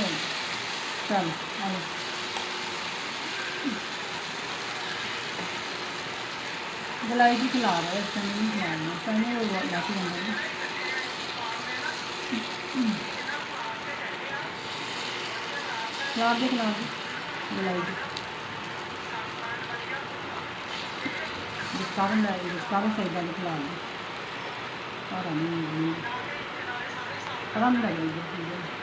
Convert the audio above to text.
ਚਲੋ ਜੀ ਚੱਲ ਆ ਗਲਾਈ ਦੀ ਖਿਲਾ ਰਿਹਾ ਇਸ ਤਰ੍ਹਾਂ ਨਹੀਂ ਖਿਲਾਉਣਾ ਪਹਿਲੇ ਉਹ ਲੱਗ ਜਾਂਦਾ ਨਾ। ਖਿਲਾ ਦੇ ਖਿਲਾ ਦੇ ਗਲਾਈ ਦੀ discover ਦਾ discover ਸਹੀ ਗੱਲ ਖਿਲਾ ਦੇ ਔਰ ਅਮੀ ਪਤਾ ਨਹੀਂ ਲੱਗਦਾ